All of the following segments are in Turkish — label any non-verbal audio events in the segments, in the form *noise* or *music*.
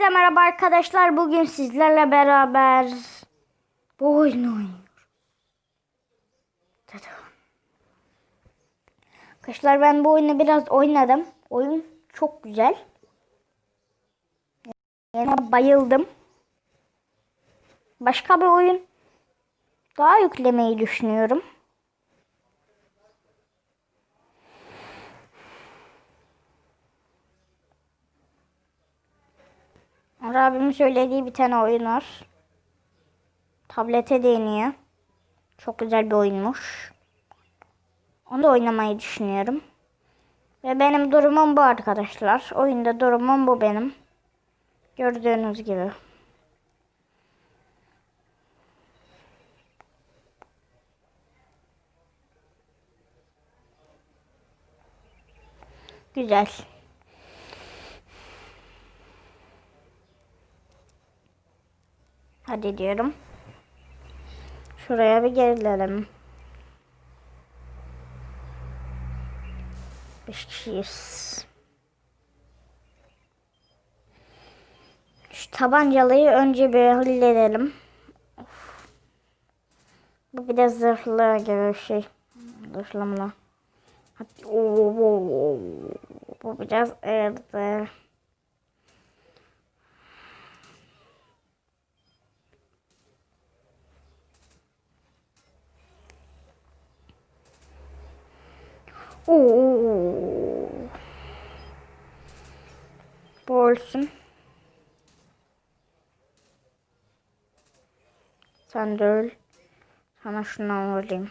Size merhaba arkadaşlar. Bugün sizlerle beraber bu oyunu oynuyoruz. Arkadaşlar ben bu oyunu biraz oynadım. Oyun çok güzel. Yine bayıldım. Başka bir oyun daha yüklemeyi düşünüyorum. Onur söylediği bir tane oyun var. Tablete değiniyor. Çok güzel bir oyunmuş. Onu da oynamayı düşünüyorum. Ve benim durumum bu arkadaşlar. Oyunda durumum bu benim. Gördüğünüz gibi. Güzel. Hadi diyorum. Şuraya bir gerilelim. Beş kişiyiz. Şu tabancalıyı önce bir halledelim. Of. Bu bir de zırhlı gibi bir şey. Oo, oo. Bu biraz erdi. Oo. Bu olsun. Sen de öl. Sana şundan vurayım.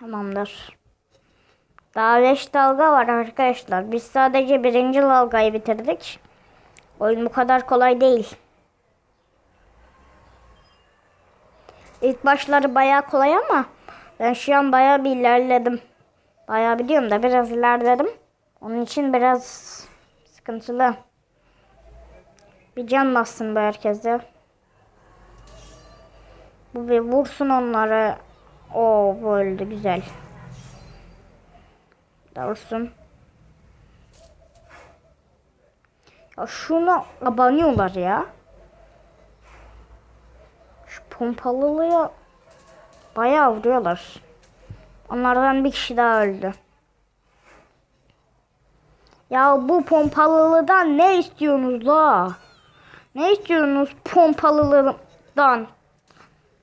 Tamamdır. Daha 5 dalga var arkadaşlar. Biz sadece birinci dalgayı bitirdik. Oyun bu kadar kolay değil. İlk başları bayağı kolay ama ben şu an bayağı bir ilerledim. Bayağı biliyorum da biraz ilerledim. Onun için biraz sıkıntılı. Bir can bassın bu herkese. Bu bir vursun onları. Oo bu öldü güzel. Da vursun. Ya şuna abanıyorlar ya. Şu pompalılıya bayağı vuruyorlar. Onlardan bir kişi daha öldü. Ya bu pompalılıdan ne istiyorsunuz la? Ne istiyorsunuz pompalılıdan?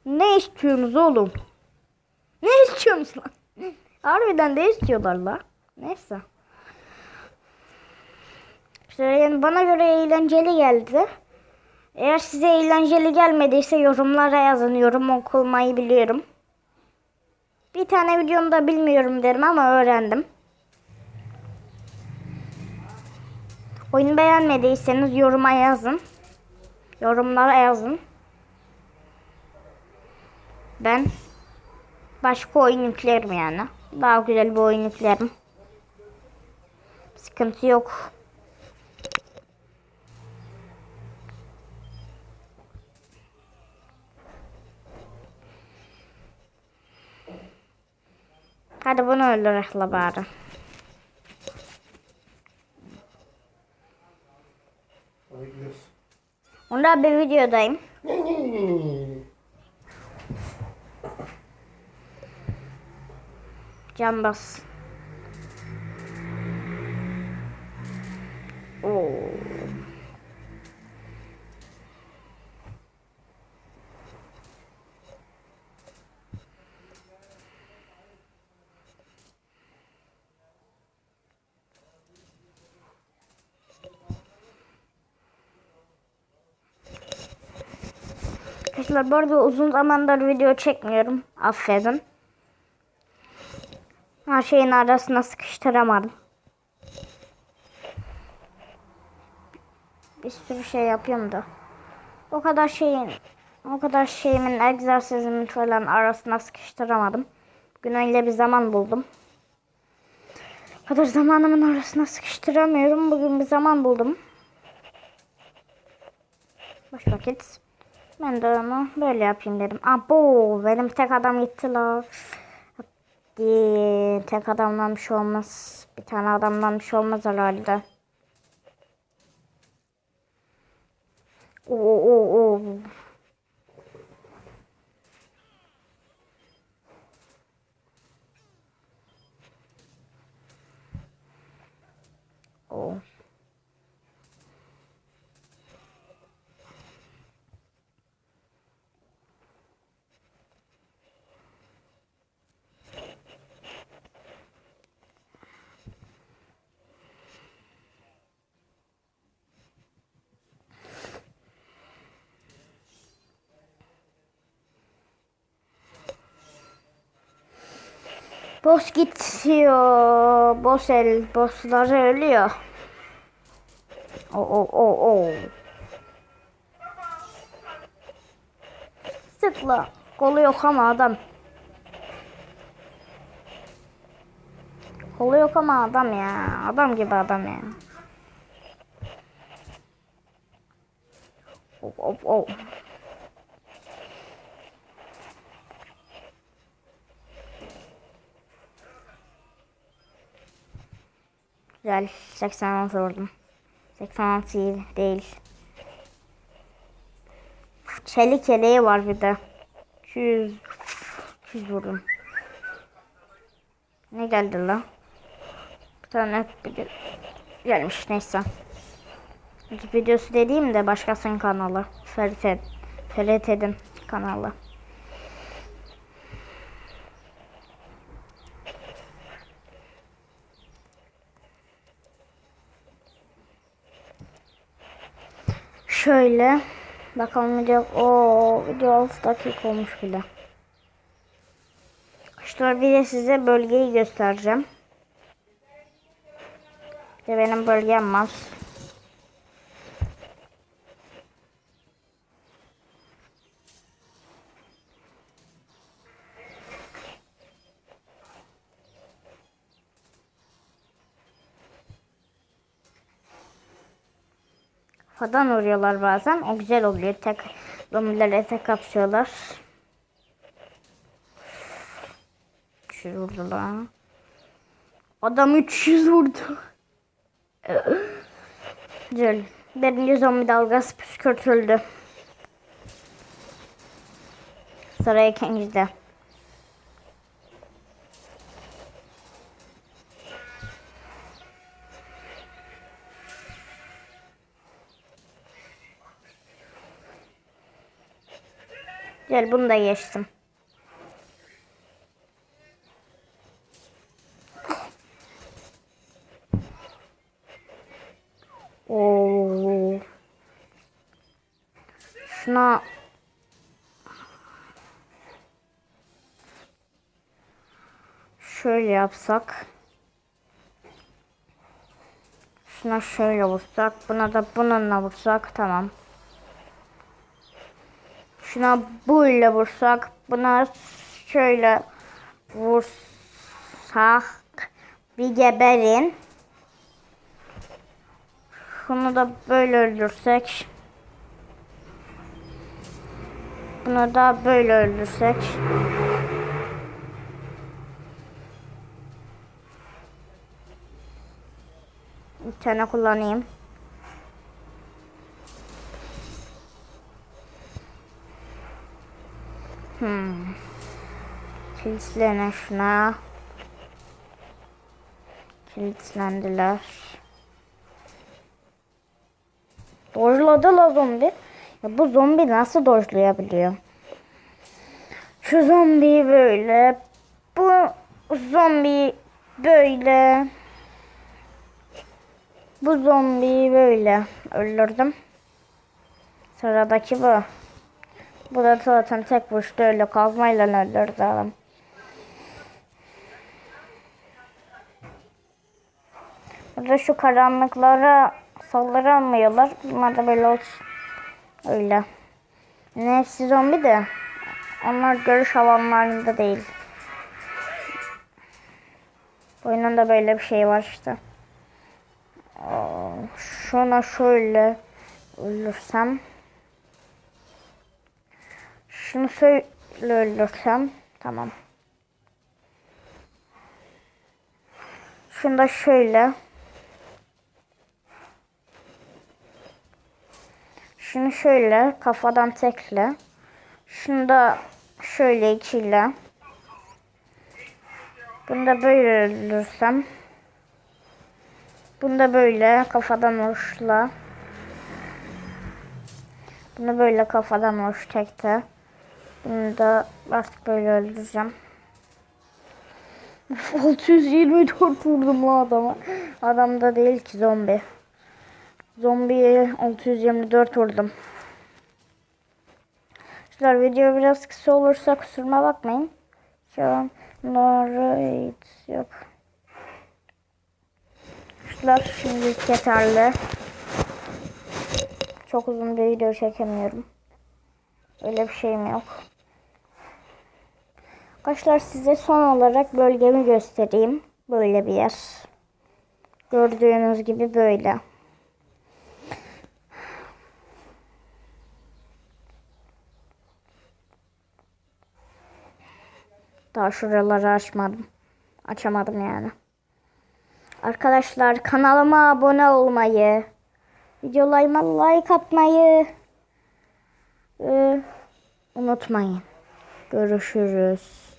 Ne istiyorsunuz oğlum? Ne istiyorsunuz lan? Harbiden ne istiyorlar la? Neyse. Yani bana göre eğlenceli geldi. Eğer size eğlenceli gelmediyse yorumlara yazın. Yorum okumayı biliyorum. Bir tane videomda bilmiyorum derim ama öğrendim. Oyunu beğenmediyseniz yoruma yazın. Yorumlara yazın. Ben başka oyun yüklerim yani. Daha güzel bir oyun yüklerim. Sıkıntı yok. Hadi bunu öldürek la bari. Hadi gidiyoruz. Onda bir videodayım. Can bas. Arkadaşlar bu arada uzun zamandır video çekmiyorum. Affedin. Her şeyin arasına sıkıştıramadım. Bir sürü şey yapıyorum da. O kadar şeyin o kadar şeyimin egzersizimin falan arasına sıkıştıramadım. Bugün öyle bir zaman buldum. O kadar zamanımın arasına sıkıştıramıyorum. Bugün bir zaman buldum. Boş vakit. Ben de onu böyle yapayım dedim. Abo benim tek adam gitti la. Tek adamdan bir şey olmaz. Bir tane adamdan bir şey olmaz herhalde. Oo, oo, oo. Oo. Boss gidiyor. Boss el. Bossları ölüyor. O o o o. Sıkla. Kolu yok ama adam. Kolu yok ama adam ya. Adam gibi adam ya. Of of of. Güzel. 86 vurdum. 86 iyi değil. Çelik yeleği var bir de. 200 200 vurdum. Ne geldi la? Bir tane video gelmiş neyse. Videosu dediğim de başkasının kanalı. Ferit Ferit'in kanalı. Şöyle bakalım video o video 6 dakika olmuş bile. İşte bir de size bölgeyi göstereceğim. De benim bölgem var. Kafadan vuruyorlar bazen. O güzel oluyor. Tek zombilere tek atıyorlar. Şu vurdular. Adam 300 vurdu. Güzel. Birinci zombi dalgası püskürtüldü. Sıra ikincide. Gel bunu da geçtim. Oo. Şuna şöyle yapsak. Şuna şöyle vursak. Buna da bununla vursak. Tamam. Şuna böyle vursak. Buna şöyle vursak. Bir geberin. Şunu da böyle öldürsek. Bunu da böyle öldürsek. Bir tane kullanayım. Hmm. Kilitlene şuna. Kilitlendiler. Dojladı la zombi. Ya bu zombi nasıl dojlayabiliyor? Şu zombi böyle. Bu zombi böyle. Bu zombiyi böyle öldürdüm. Sıradaki bu. Bu da zaten tek vuruşta öyle kazmayla öldürdü adam. Burada şu karanlıklara saldıramıyorlar. Bunlar da böyle olsun. Öyle. Nefsi zombi de onlar görüş alanlarında değil. Oyunun da böyle bir şey var işte. Şuna şöyle ölürsem Şunu şöyle öldürsem. Tamam. Şunu da şöyle. Şunu şöyle kafadan tekle. Şunu da şöyle ikiyle. Bunu da böyle öldürsem. Bunu da böyle kafadan uçla. Bunu böyle kafadan uç tekte. Bunu da artık böyle öldüreceğim. *laughs* 624 vurdum lan adama. Adam da değil ki zombi. Zombiye 624 vurdum. Arkadaşlar video biraz kısa olursa kusuruma bakmayın. Şu an narrate yok. Arkadaşlar şimdi yeterli. Çok uzun bir video çekemiyorum. Öyle bir şeyim yok. Arkadaşlar size son olarak bölgemi göstereyim. Böyle bir yer. Gördüğünüz gibi böyle. Daha şuraları açmadım. Açamadım yani. Arkadaşlar kanalıma abone olmayı, videolarıma like atmayı e, unutmayın. Görüşürüz.